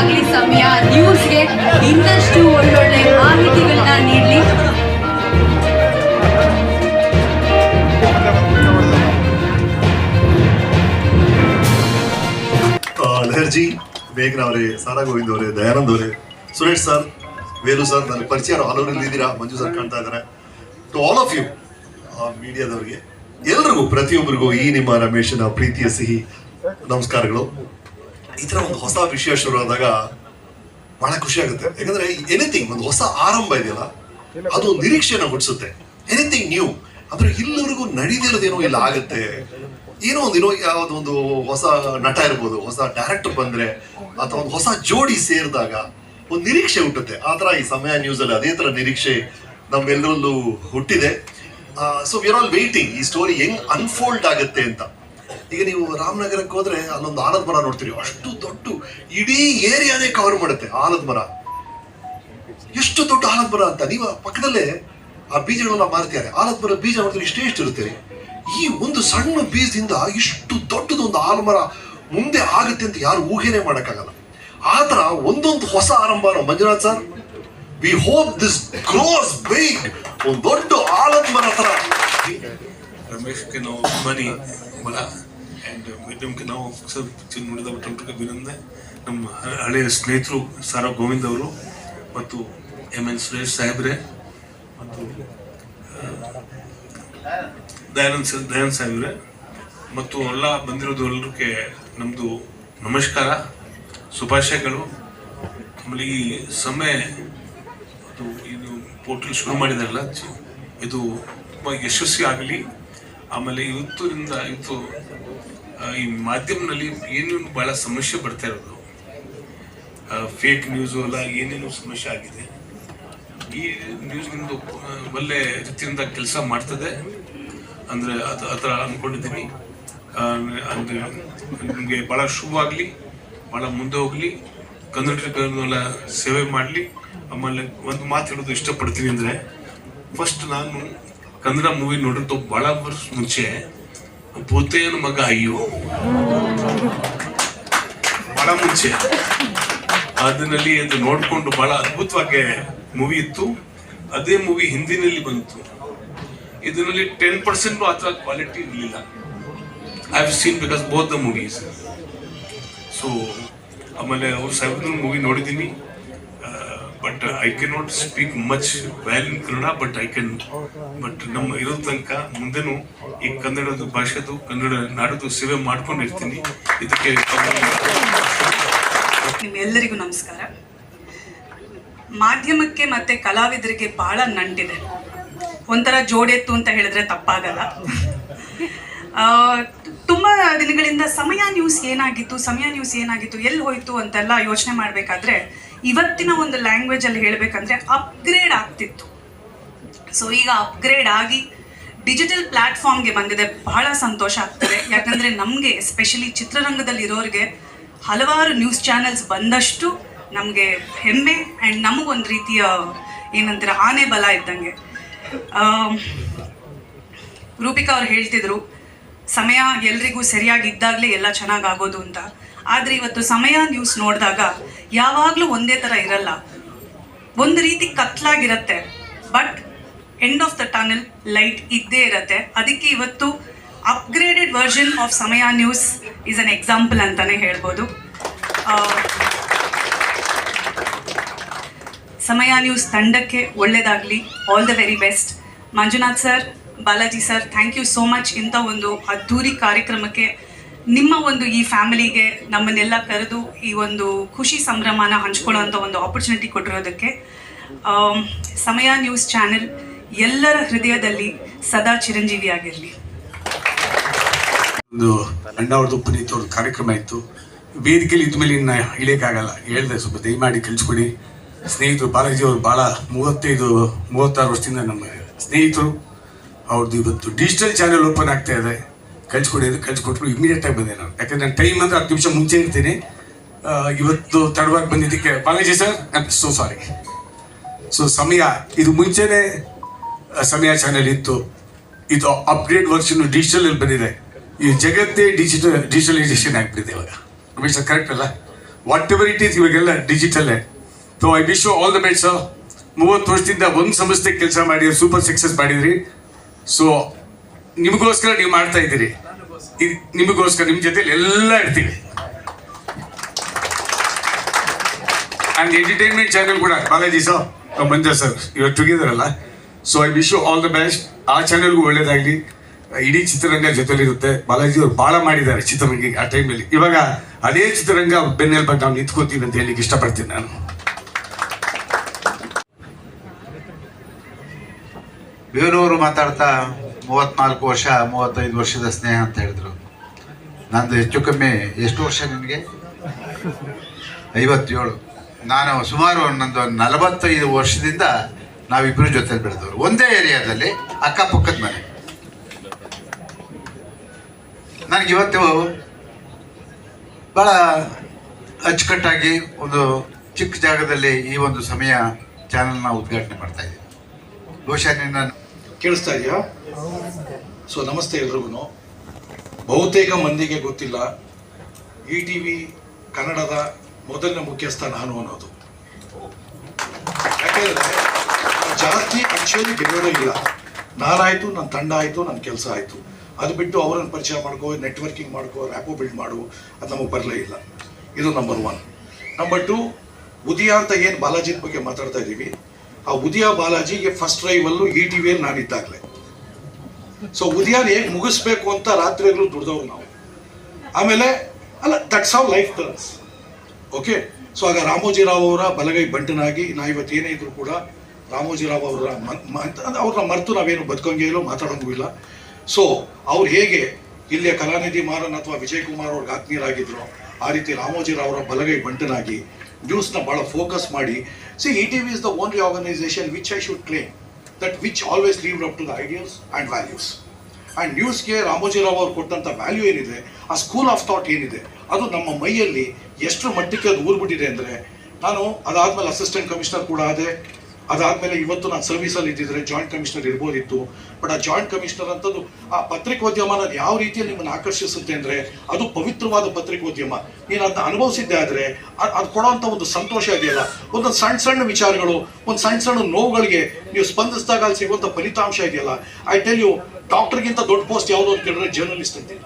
ಒಳ್ಳೇದಾಗ್ಲಿ ಸಮಯ. ನ್ಯೂಸ್ಗೆ ಇನ್ನಷ್ಟು ಒಳ್ಳೊಳ್ಳೆ ಮಾಹಿತಿಗಳನ್ನ ನೀಡಲಿ. ಲಹರ್ಜಿ ಬೇಗನ ಅವರೇ, ಸಾರಾ ಗೋವಿಂದ್ ಅವರೇ, ದಯಾನಂದ್ ಅವರೇ, ಸುರೇಶ್ ಸರ್, ವೇಲು ಸರ್, ನನ್ನ ಪರಿಚಯ ಹಲವರು ಇದ್ದೀರಾ? ಮಂಜು ಸರ್ ಕಾಣ್ತಾ ಇದ್ದಾರೆ. ಟು ಆಲ್ ಆಫ್ ಯು ಮೀಡಿಯಾದವರಿಗೆ, ಎಲ್ರಿಗೂ, ಪ್ರತಿಯೊಬ್ಬರಿಗೂ ಈ ನಿಮ್ಮ ರಮೇಶನ ಪ್ರೀತಿಯ ಸಿಹಿ ನಮಸ್ಕಾರಗಳು. ಈ ಥರ ಒಂದು ಹೊಸ ವಿಷಯ ಶುರು ಆದಾಗ ಬಹಳ ಖುಷಿ ಆಗುತ್ತೆ. ಯಾಕಂದ್ರೆ ಎನಿಥಿಂಗ್ ಒಂದು ಹೊಸ ಆರಂಭ ಇದೆಯಲ್ಲ, ಅದು ನಿರೀಕ್ಷೆನ ಹುಟ್ಟಿಸುತ್ತೆ ಎನಿಥಿಂಗ್ ನ್ಯೂ ಅಂದ್ರೆ ಇಲ್ಲಿವರೆಗೂ ನಡೀದಿರೋದೇನೋ ಇಲ್ಲ, ಆಗುತ್ತೆ. ಏನೋ ಒಂದು ಏನೋ ಯಾವ್ದು ಒಂದು ಹೊಸ ನಟ ಇರ್ಬೋದು, ಹೊಸ ಡೈರೆಕ್ಟರ್ ಬಂದ್ರೆ, ಅಥವಾ ಒಂದು ಹೊಸ ಜೋಡಿ ಸೇರಿದಾಗ ಒಂದು ನಿರೀಕ್ಷೆ ಹುಟ್ಟುತ್ತೆ. ಆ ತರ ಈ ಸಮಯ ನ್ಯೂಸ್ ಅಲ್ಲಿ ಅದೇ ತರ ನಿರೀಕ್ಷೆ ನಮ್ಮೆಲ್ಲರಲ್ಲೂ ಹುಟ್ಟಿದೆ. ಸೊ ವಿರ್ ಆಲ್ ವೇಟಿಂಗ್ ಈ ಸ್ಟೋರಿ ಹೆಂಗ್ ಅನ್ಫೋಲ್ಡ್ ಆಗುತ್ತೆ ಅಂತ. ಈಗ ನೀವು ರಾಮನಗರಕ್ಕೆ ಹೋದ್ರೆ ಅಲ್ಲೊಂದು ಆಲದ ಮರ ನೋಡ್ತೀರಿ. ಅಷ್ಟು ದೊಡ್ಡ, ಇಡೀ ಏರಿಯಾನೇ ಕವರ್ ಮಾಡುತ್ತೆ ಆಲದ ಮರ. ಎಷ್ಟು ದೊಡ್ಡ ಆಲದ ಮರ ಅಂತ. ನೀವು ಪಕ್ಕದಲ್ಲೇ ಆ ಬೀಜಗಳನ್ನ ಮಾರ್ತಿದ್ದಾರೆ. ಆಲದ ಮರ ಬೀಜ ನೋಡಿದ್ರೆ ಇಷ್ಟೇ ಇಷ್ಟು ಇರುತ್ತೆ ಈ ಒಂದು ಸಣ್ಣ ಬೀಜದಿಂದ ಇಷ್ಟು ದೊಡ್ಡದೊಂದು ಆಲಮರ ಮುಂದೆ ಆಗುತ್ತೆ ಅಂತ ಯಾರು ಊಹೆನೆ ಮಾಡೋಕ್ಕಾಗಲ್ಲ. ಆ ಥರ ಒಂದೊಂದು ಹೊಸ ಆರಂಭ Manjunath sir. We hope this grows big ಒಂದು ದೊಡ್ಡ ಆಲದ ಮರ ಹತ್ರ ರಮೇಶ್ಗೆ ನಾವು ಮನಿ ಬಲ ಮೇಡಮ್ಗೆ ನಾವು ಸರ್ ಪಿಕ್ಚರ್ ನೋಡಿದ ಬಟ್ಟೆ ಅಭಿನಂದನೆ ನಮ್ಮ ಹಳೆಯ ಸ್ನೇಹಿತರು ಸಾರಾ ಗೋವಿಂದ್ ಅವರು ಮತ್ತು ಎಂ ಎನ್ ಸುರೇಶ್ ಸಾಹೇಬ್ರೆ ಮತ್ತು ದಯಾನಂದ್ ಸರ್, ದಯಾನಂದ್ ಸಾಹೇಬ್ರೆ ಮತ್ತು ಎಲ್ಲ ಬಂದಿರೋದು ಎಲ್ಲರಿಗೆ ನಮ್ಮದು ನಮಸ್ಕಾರ, ಶುಭಾಶಯಗಳು. ಆಮೇಲೆ ಈ ಸಮಯ ಅದು ಇದು ಪೋರ್ಟಲ್ ಶುರು ಮಾಡಿದಾರಲ್ಲ ಇದು ತುಂಬ ಯಶಸ್ವಿ ಆಗಲಿ. ಆಮೇಲೆ ಇವತ್ತಿನಿಂದ ಇವತ್ತು ಈ ಮಾಧ್ಯಮದಲ್ಲಿ ಏನೇನು ಭಾಳ ಸಮಸ್ಯೆ ಬರ್ತಾ ಇರೋದು ಫೇಕ್ ನ್ಯೂಸು ಎಲ್ಲ ಏನೇನು ಸಮಸ್ಯೆ ಆಗಿದೆ, ಈ ನ್ಯೂಸ್ ನಿಮ್ಮದು ಒಳ್ಳೆ ರೀತಿಯಿಂದ ಕೆಲಸ ಮಾಡ್ತದೆ. ಅಂದರೆ ಅದು ಆ ಥರ ಅಂದ್ಕೊಂಡಿದ್ದೀನಿ ಅಂದರೆ ನಿಮಗೆ ಭಾಳ ಆಗಲಿ ಭಾಳ ಮುಂದೆ ಹೋಗಲಿ ಕನ್ನಡಿಗರನ್ನೆಲ್ಲ ಸೇವೆ ಮಾಡಲಿ. ಆಮೇಲೆ ಒಂದು ಮಾತು ಹೇಳೋದು ಇಷ್ಟಪಡ್ತೀನಿ ಅಂದರೆ ಫಸ್ಟ್ ನಾನು ಕನ್ನಡ ಮೂವಿ ನೋಡಿದ್ದು ಬಹಳ ವರ್ಷ ಮುಂಚೆ. ಭೂತಯ್ಯನ ಮಗ ಅಯ್ಯೋ. ಬಹಳ ಮುಂಚೆ. ಅದನ್ನಲ್ಲಿ ಅದು ನೋಡಿಕೊಂಡು ಬಹಳ ಅದ್ಭುತವಾಗಿ ಮೂವಿ ಇತ್ತು. ಅದೇ ಮೂವಿ ಹಿಂದಿನಲ್ಲಿ ಬಂತು. ಇದರಲ್ಲಿ ಟೆನ್ ಪರ್ಸೆಂಟ್ ಆ ಕ್ವಾಲಿಟಿ ಇರಲಿಲ್ಲ. I have seen because both the movies so ಆಮೇಲೆ ಅವ್ರು ಸಾಹೇಬ್ರ ಮೂವಿ ನೋಡಿದ್ದೀನಿ. But I can not speak much well in Kannada but I can but ನಮ್ಮ ಇರೋ ತನಕ ಮುಂದೆನೂ ಈ ಕನ್ನಡದ ಭಾಷೆದು, ಕನ್ನಡ ನಾಡದು ಸೇವೆ ಮಾಡ್ಕೊಂಡಿರ್ತೀನಿ ಇದಕ್ಕೆ ನಿಮ್ಮೆಲ್ಲರಿಗೂ ನಮಸ್ಕಾರ. ಮಾಧ್ಯಮಕ್ಕೆ ಮತ್ತೆ ಕಲಾವಿದರಿಗೆ ಬಹಳ ನಂಟಿದೆ. ಒಂಥರ ಜೋಡೆತ್ತು ಅಂತ ಹೇಳಿದ್ರೆ ತಪ್ಪಾಗಲ್ಲ. ತುಂಬಾ ದಿನಗಳಿಂದ ಸಮಯ ನ್ಯೂಸ್ ಏನಾಗಿತ್ತು, ಸಮಯ ನ್ಯೂಸ್ ಏನಾಗಿತ್ತು, ಎಲ್ಲಿ ಹೋಯ್ತು ಅಂತೆಲ್ಲ ಯೋಚನೆ ಮಾಡಬೇಕಾದ್ರೆ ಇವತ್ತಿನ ಒಂದು ಲ್ಯಾಂಗ್ವೇಜ್ ಅಲ್ಲಿ ಹೇಳಬೇಕಂದ್ರೆ ಅಪ್ಗ್ರೇಡ್ ಆಗ್ತಿತ್ತು. ಸೊ ಈಗ ಅಪ್ಗ್ರೇಡ್ ಆಗಿ ಡಿಜಿಟಲ್ ಪ್ಲಾಟ್ಫಾರ್ಮ್ಗೆ ಬಂದಿದೆ. ಬಹಳ ಸಂತೋಷ ಆಗ್ತದೆ. ಯಾಕಂದ್ರೆ ನಮಗೆ ಎಸ್ಪೆಷಲಿ ಚಿತ್ರರಂಗದಲ್ಲಿ ಇರೋರಿಗೆ ಹಲವಾರು ನ್ಯೂಸ್ ಚಾನೆಲ್ಸ್ ಬಂದಷ್ಟು ನಮಗೆ ಹೆಮ್ಮೆ ಆ್ಯಂಡ್ ನಮಗೊಂದು ರೀತಿಯ ಏನಂತಾರೆ ಆನೆ ಬಲ ಇದ್ದಂಗೆ. ರೂಪಿಕಾ ಅವ್ರು ಹೇಳ್ತಿದ್ರು, ಸಮಯ ಎಲ್ರಿಗೂ ಸರಿಯಾಗಿ ಇದ್ದಾಗಲೇ ಎಲ್ಲ ಚೆನ್ನಾಗಾಗೋದು ಅಂತ. ಆದರೆ ಇವತ್ತು ಸಮಯ ನ್ಯೂಸ್ ನೋಡಿದಾಗ ಯಾವಾಗಲೂ ಒಂದೇ ಥರ ಇರಲ್ಲ. ಒಂದು ರೀತಿ ಕತ್ಲಾಗಿರತ್ತೆ but end of the tunnel light ಇದ್ದೇ ಇರತ್ತೆ. ಅದಕ್ಕೆ ಇವತ್ತು upgraded version of Samaya news is an example ಅಂತಾನೆ ಹೇಳ್ಬೋದು. ಸಮಯ ನ್ಯೂಸ್ ತಂಡಕ್ಕೆ ಒಳ್ಳೆಯದಾಗಲಿ all the very best Manjunath sir, Balaji sir thank you so much ಇಂಥ ಒಂದು ಅದ್ಧೂರಿ ಕಾರ್ಯಕ್ರಮಕ್ಕೆ ನಿಮ್ಮ ಒಂದು ಈ ಫ್ಯಾಮಿಲಿಗೆ ನಮ್ಮನ್ನೆಲ್ಲ ಕರೆದು ಈ ಒಂದು ಖುಷಿ ಸಂಭ್ರಮನ ಹಂಚ್ಕೊಳ್ಳೋಂಥ ಒಂದು ಆಪರ್ಚುನಿಟಿ ಕೊಟ್ಟಿರೋದಕ್ಕೆ ಸಮಯ ನ್ಯೂಸ್ ಚಾನೆಲ್ ಎಲ್ಲರ ಹೃದಯದಲ್ಲಿ ಸದಾ ಚಿರಂಜೀವಿ ಆಗಿರಲಿ. ಒಂದು ಅಣ್ಣ ಅವ್ರದ್ದು ಪುನೀತ್ ಅವ್ರದ್ದು ಕಾರ್ಯಕ್ರಮ ಇತ್ತು. ವೇದಿಕೆಯಲ್ಲಿ ಇದ್ಮೇಲೆ ಇನ್ನು ಇಳಿಯೋಕ್ಕಾಗಲ್ಲ. ಹೇಳ್ದೆ, ಸ್ವಲ್ಪ ದಯಮಾಡಿ ಕಳಿಸ್ಕೊಡಿ ಸ್ನೇಹಿತರು, ಬಾಲಾಜಿ ಅವರು ಭಾಳ ಮೂವತ್ತೈದು, ಮೂವತ್ತಾರು ವರ್ಷದಿಂದ ನಮ್ಮ ಸ್ನೇಹಿತರು. ಅವ್ರದ್ದು ಇವತ್ತು ಡಿಜಿಟಲ್ ಚಾನೆಲ್ ಓಪನ್ ಆಗ್ತಾ ಇದೆ. ಕಳಿಸ್ಕೊಡಿ ಅಂತ ಇಮಿಡಿಯೇಟ್ ಆಗಿ ಬಂದೆ ನಾನು. ಯಾಕಂದ್ರೆ ನಾನು ಟೈಮ್ ಅಂದ್ರೆ ಹತ್ತು ನಿಮಿಷ ಮುಂಚೆ ಇರ್ತೀನಿ. ಇವತ್ತು ತಡವಾಗಿ ಬಂದಿದ್ದಕ್ಕೆ, Balaji sir I so sorry so Samaya, ಇದು ಮುಂಚೆನೆ ಸಮಯ ಚಾನೆಲ್ ಇತ್ತು. ಇದು ಅಪ್ಗ್ರೇಡ್ ವರ್ಷನ್ ಡಿಜಿಟಲ್ ಅಲ್ಲಿ ಬಂದಿದೆ. ಈ ಜಗತ್ತೇ ಡಿಜಿಟಲ್ ಡಿಜಿಟಲೈಸೇಷನ್ ಆಗ್ಬಿಟ್ಟಿದೆ ಇವಾಗ. ರಮೇಶ್ ಸರ್ ಕರೆಕ್ಟ್ ಅಲ್ಲ? ವಾಟ್ ಎವರ್ ಇಟ್ ಈಸ್ ಇವಾಗೆಲ್ಲ ಡಿಜಿಟಲ್ಲೇ so I wish you all the best sir ಮೂವತ್ತು ವರ್ಷದಿಂದ ಒಂದು ಸಂಸ್ಥೆ ಕೆಲಸ ಮಾಡಿ ಸೂಪರ್ ಸಕ್ಸಸ್ ಮಾಡಿದ್ರಿ. ಸೊ ನಿಮಗೋಸ್ಕರ ನೀವು ಮಾಡ್ತಾ ಇದ್ದೀರಿ. ಇದ್- ನಿಮಗೋಸ್ಕರ ನಿಮ್ಮ ಜೊತೆಲಿ ಎಲ್ಲ ಇರ್ತೀವಿ. ಅಂಡ್ ಎಂಟರ್ಟೈನ್ಮೆಂಟ್ ಚಾನೆಲ್ ಕೂಡ ಬಾಲಾಜಿ ಸರ್ ಮಂಜಾ ಸರ್ ಇವಾಗ together so I wish you all the best ಆ ಚಾನೆಲ್ಗೂ ಒಳ್ಳೇದಾಗಲಿ. ಇಡೀ ಚಿತ್ರರಂಗ ಜೊತೆಲಿರುತ್ತೆ ಬಾಲಾಜಿ ಅವರು ಬಹಳ ಮಾಡಿದ್ದಾರೆ ಚಿತ್ರರಂಗಿಗೆ ಆ ಟೈಮಲ್ಲಿ ಇವಾಗ ಅದೇ ಚಿತ್ರರಂಗ ಬೆನ್ನೆಲುಬಾಗಿ ನಾವು ನಿಂತ್ಕೋತೀವಿ ಅಂತ ಹೇಳಿಕ್ಕೆ ಇಷ್ಟಪಡ್ತೀನಿ ನಾನು. ಬೇರೆಯವರು ಮಾತಾಡ್ತಾ ಮೂವತ್ನಾಲ್ಕು ವರ್ಷ, ಮೂವತ್ತೈದು ವರ್ಷದ ಸ್ನೇಹ ಅಂತ ಹೇಳಿದ್ರು. ನಂದು ಹೆಚ್ಚು ಕಮ್ಮಿ ಎಷ್ಟು ವರ್ಷ ನನಗೆ? ಐವತ್ತೇಳು. ನಾನು ಸುಮಾರು ನಂದು ನಲವತ್ತೈದು ವರ್ಷದಿಂದ ನಾವಿಬ್ಬರು ಜೊತೆಲಿ ಬೆಳೆದವರು. ಒಂದೇ ಏರಿಯಾದಲ್ಲಿ ಅಕ್ಕಪಕ್ಕದ ಮನೆ. ನನಗೆ ಇವತ್ತು ಭಾಳ ಅಚ್ಚುಕಟ್ಟಾಗಿ ಒಂದು ಚಿಕ್ಕ ಜಾಗದಲ್ಲಿ ಈ ಒಂದು ಸಮಯ ಚಾನಲ್ನ ಉದ್ಘಾಟನೆ ಮಾಡ್ತಾ ಇದ್ದೀನಿ. ಬಹುಶಃ ನಿನ್ನ ಕೇಳಿಸ್ತಾ ಇದೆಯಾ? ಸೊ ನಮಸ್ತೆ ಎಲ್ರಿಗೂ ಬಹುತೇಕ ಮಂದಿಗೆ ಗೊತ್ತಿಲ್ಲ ಇ ಟಿ ವಿ ಕನ್ನಡದ ಮೊದಲನೇ ಮುಖ್ಯಸ್ಥ ನಾನು ಅನ್ನೋದು. ಯಾಕೆಂದ್ರೆ ಜಾಸ್ತಿ ಆಕ್ಚುಲಿ ಗೆಲ್ಲೋದೇ ಇಲ್ಲ. ನಾನಾಯ್ತು ನನ್ನ ತಂಡ ಆಯಿತು ನನ್ನ ಕೆಲಸ ಆಯಿತು. ಅದು ಬಿಟ್ಟು ಅವರನ್ನು ಪರಿಚಯ ಮಾಡ್ಕೋ ನೆಟ್ವರ್ಕಿಂಗ್ ಮಾಡ್ಕೋ ರ್ಯಾಪೋ ಬಿಲ್ಡ್ ಮಾಡು, ಅದು ನಮಗೆ ಬರಲೇ ಇಲ್ಲ. ಇದು number one number two Udaya ಅಂತ ಏನು ಬಾಲಾಜಿ ಬಗ್ಗೆ ಮಾತಾಡ್ತಾ ಇದ್ದೀವಿ ಆ ಉದಯ ಬಾಲಾಜಿಗೆ ಫಸ್ಟ್ ಡ್ರೈವಲ್ಲೂ ಇ ಟಿ ವಿಯಲ್ಲಿ ನಾನಿದ್ದಾಗಲೇ. ಸೊ ಉದ್ಯಾನ ಹೇಗೆ ಮುಗಿಸ್ಬೇಕು ಅಂತ ರಾತ್ರಿಗಳು ದುಡ್ದವ್ರು ನಾವು. ಆಮೇಲೆ, ಅಲ್ಲ that's all life turns okay so ಆಗ ರಾಮೋಜಿರಾವ್ ಅವರ ಬಲಗೈ ಬಂಟನಾಗಿ, ನಾ ಇವತ್ತು ಏನೇ ಇದ್ರು ಕೂಡ ರಾಮೋಜಿರಾವ್ ಅವರ ಅವ್ರನ್ನ ಮರೆತು ನಾವೇನು ಬದುಕಂಗೆ ಇಲ್ಲ, ಮಾತಾಡೋಂಗೂ ಇಲ್ಲ. ಸೊ ಅವ್ರು ಹೇಗೆ ಇಲ್ಲಿಯ ಕಲಾನಿಧಿ ಮಾರನ್ ಅಥವಾ ವಿಜಯ್ ಕುಮಾರ್ ಅವ್ರಿಗೆ ಆತ್ಮೀಯರಾಗಿದ್ರು, ಆ ರೀತಿ ರಾಮೋಜಿರಾವ್ ಅವರ ಬಲಗೈ ಬಂಟನಾಗಿ ನ್ಯೂಸ್ನ ಭಾಳ ಫೋಕಸ್ ಮಾಡಿ C E T V is the only organisation which I should claim that which always live up to the ideals and values and ನ್ಯೂಸ್ಗೆ ರಾಮೋಜಿರಾವ್ ಅವರು ಕೊಟ್ಟಂಥ ವ್ಯಾಲ್ಯೂ ಏನಿದೆ, ಆ ಸ್ಕೂಲ್ ಆಫ್ ಥಾಟ್ ಏನಿದೆ, ಅದು ನಮ್ಮ ಮೈಯಲ್ಲಿ ಎಷ್ಟು ಮಟ್ಟಕ್ಕೆ ಅದು ಊರ್ಬಿಟ್ಟಿದೆ ಅಂದರೆ, ನಾನು ಅದಾದ್ಮೇಲೆ ಅಸಿಸ್ಟೆಂಟ್ ಕಮಿಷನರ್ ಕೂಡ ಆದೆ. ಅದಾದ್ಮೇಲೆ ಇವತ್ತು ನಾನು ಸರ್ವಿಸಲ್ಲಿ ಇದ್ದಿದ್ರೆ ಜಾಯಿಂಟ್ ಕಮಿಷನರ್ ಇರ್ಬೋದಿತ್ತು. ಬಟ್ ಆ ಜಾಯಿಂಟ್ ಕಮಿಷನರ್ ಅಂತದ್ದು ಆ ಪತ್ರಿಕೋದ್ಯಮ ನಾನು ಯಾವ ರೀತಿಯಲ್ಲಿ ನಿಮ್ಮನ್ನು ಆಕರ್ಷಿಸುತ್ತೆ ಅಂದರೆ ಅದು ಪವಿತ್ರವಾದ ಪತ್ರಿಕೋದ್ಯಮ. ನೀನು ಅದನ್ನ ಅನುಭವಿಸಿದ್ದೆ ಆದರೆ ಅದು ಕೊಡೋಂಥ ಒಂದು ಸಂತೋಷ ಇದೆಯಲ್ಲ. ಒಂದು ಸಣ್ಣ ಸಣ್ಣ ವಿಚಾರಗಳು, ಒಂದು ಸಣ್ಣ ಸಣ್ಣ ನೋವುಗಳಿಗೆ ನೀವು ಸ್ಪಂದಿಸಿದಾಗ ಅಲ್ಲಿ ಸಿಗುವಂಥ ಫಲಿತಾಂಶ ಇದೆಯಲ್ಲ. ಐ ಟೆಲ್ ಯು ಡಾಕ್ಟರ್ಗಿಂತ ದೊಡ್ಡ ಪೋಸ್ಟ್ ಯಾವುದು ಅಂತ ಕೇಳಿದ್ರೆ ಜರ್ನಲಿಸ್ಟ್ ಅಂತಿಲ್ಲ